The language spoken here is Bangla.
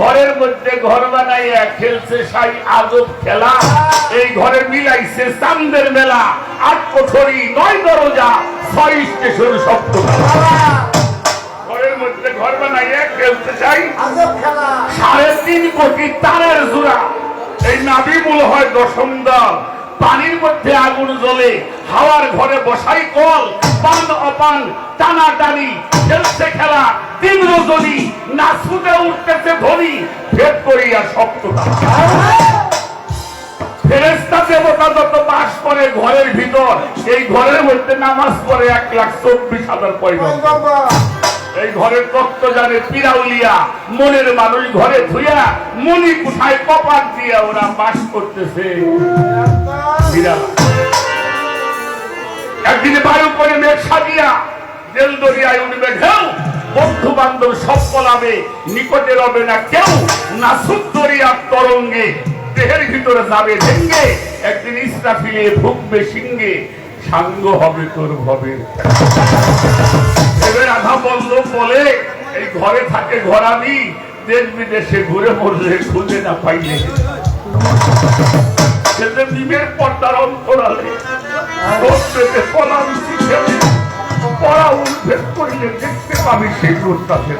ঘরের মধ্যে ঘর বানাইয়া খেলছে সাই আজব খেলা। এই ঘরে মিলাইছে চান্দের মেলা আট কোঠরি নয় দরজা ছয় স্টেশন সপ্ত ঘরের মধ্যে ঘর বানাইয়া খেলতে চাই। সাড়ে তিন কোটি তারের জোড়া। এই হয় দশম দল। পানির মধ্যে আগুন জ্বলে হাওয়ার ঘরে বসাই কল। পান অপান টানা টানি খেলছে খেলা তিন রজনী নাচুতে উঠতেছে ধনী ভেদ করিয়া সপ্তটা ফেরেস্তা দেবতা যত বাস করে ঘরের ভিতর এই ঘরের মধ্যে নামাজ পড়ে এক লাখ চব্বিশ হাজার এই ঘরের তত্ত্ব জানে পিরাউলিয়া মনের মানুষ ঘরে ধুইয়া মনি কোথায় কপাট দিয়া ওরা বাস করতেছে। একদিনে বায়ু করে মেঘ সাজিয়া জেল দরিয়ায় উঠবে বন্ধু বান্ধব সব পলাবে নিকটে রবে না কেউ নাসুক দরিয়ার তরঙ্গে, দেহের ভিতরে যাবে ভেঙ্গে, একদিন ইসরাফিলে ভুগবে সিংহে, সাঙ্গ হবে তোর ভবের এবার আধা বন্ধ বলে, এই ঘরে থাকে ঘরামি, দেশ বিদেশে ঘুরে মরলে খুঁজে না পাইলে। সেটা নিমের পর্দার অন্তরালে পলাম শিখে। পড়া উল্লেখ করিলে দেখতে পাবি সেই রোদটাকে